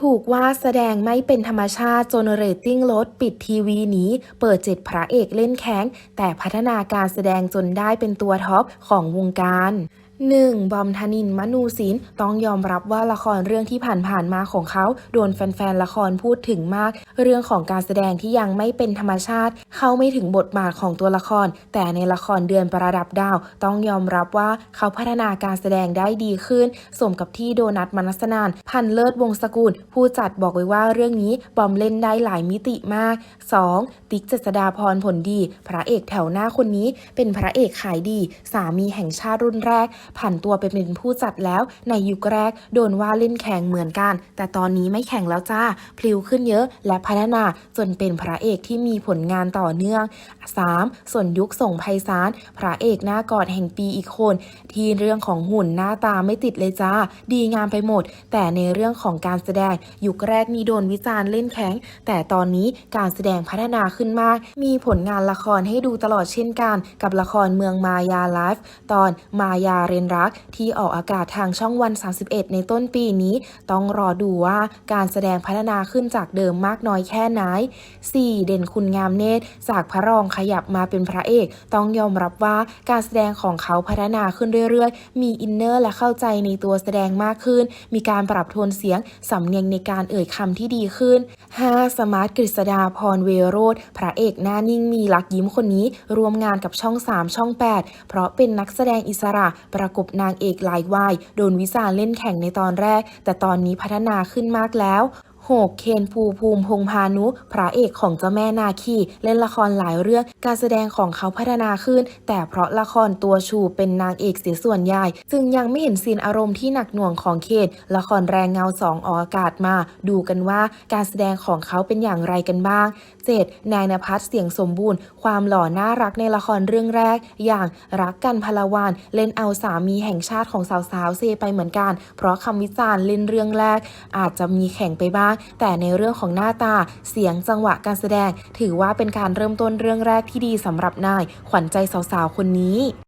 ถูกว่าแสดงไม่เป็นธรรมชาติจนเรตติ้งลดปิดทีวีหนีเปิดเจ็ดพระเอกเล่นแข้งแต่พัฒนาการแสดงจนได้เป็นตัวท็อปของวงการ 1. บอมธนินมนูศิลป์ต้องยอมรับว่าละครเรื่องที่ผ่านๆมาของเขา โดนแฟนๆละครพูดถึงมาก เรื่องของการแสดงที่ยังไม่เป็นธรรมชาติ เข้าไม่ถึงบทบาทของตัวละคร แต่ในละครเดือนประดับดาว ต้องยอมรับว่าเขาพัฒนาการแสดงได้ดีขึ้น สมกับที่โดนัทมนัสนาน พันเลิศวงศ์สกุลผู้จัดบอกไว้ว่าเรื่องนี้บอมเล่นได้หลายมิติมาก 2. ติ๊กเจษดาพรผลดี พระเอกแถวหน้าคนนี้ เป็นพระเอกขายดี สามีแห่งชาติรุ่นแรกผันตัวไปเป็นผู้จัดแล้ว ในยุคแรกโดนว่าเล่นแข่งเหมือนกัน แต่ตอนนี้ไม่แข่งแล้วจ้า พลิ้วขึ้นเยอะและพัฒนาจนเป็นพระเอกที่มีผลงานต่อเนื่อง 3. ส่วนยุคส่งไพศาลพระเอกหน้ากอดแห่งปีอีกคน ที่เรื่องของหุ่นหน้าตาไม่ติดเลยจ้า ดีงามไปหมด แต่ในเรื่องของการแสดง ยุคแรกนี่โดนวิจารณ์เล่นแข็ง แต่ตอนนี้การแสดงพัฒนาขึ้นมาก มีผลงานละครให้ดูตลอดเช่นกัน กับละครเมืองมายาไลฟ์ตอนมายาเรนรักที่ออกอากาศทางช่องวัน 31 ในต้นปีนี้ ต้องรอดูว่าการแสดงพัฒนาขึ้นจากเดิมมากน้อยแค่ไหน 4. เด่นคุณงามเนตร จากพระรองขยับมาเป็นพระเอก ต้องยอมรับว่าการแสดงของเขาพัฒนาขึ้นเรื่อยๆ มีอินเนอร์และเข้าใจในตัวแสดงมากขึ้น มีการปรับโทนเสียง สำเนียงในการเอ่ยคำที่ดีขึ้น 5. สมาร์ทกฤษดาพรเวโรธพระเอกหน้านิ่งมีลักยิ้มคนนี้ รวมงานกับช่อง 3 ช่อง 8 เพราะเป็นนักแสดงอิสระประประกบนางเอกหลายวาย โดนวิจารณ์เล่นแข่งในตอนแรก แต่ตอนนี้พัฒนาขึ้นมากแล้ว 6. เคนภูภูมิพงพานุ พระเอกของเจ้าแม่นาคีเล่นละครหลายเรื่อง การแสดงของเขาพัฒนาขึ้น แต่เพราะละครตัวชูเป็นนางเอกเสียส่วนใหญ่จึงยังไม่เห็นซีนอารมณ์ที่หนักหน่วงของเคนละครแรงเงาสองออกอากาศมา ดูกันว่าการแสดงของเขาเป็นอย่างไรกันบ้าง 7. นายนภัสเสียงสมบูรณ์ ความหล่อน่ารักในละครเรื่องแรก อย่างรักกันพลวานเล่นเอาสามีแห่งชาติของสาวๆเซไปเหมือนกัน เพราะคำวิจารณ์เล่นเรื่องแรก อาจจะมีแข่งไปบ้างแต่ในเรื่องของหน้าตาเสียงจังหวะการแสดง ถือว่าเป็นการเริ่มต้นเรื่องแรกที่ดีสำหรับนาย ขวัญใจสาวๆคนนี้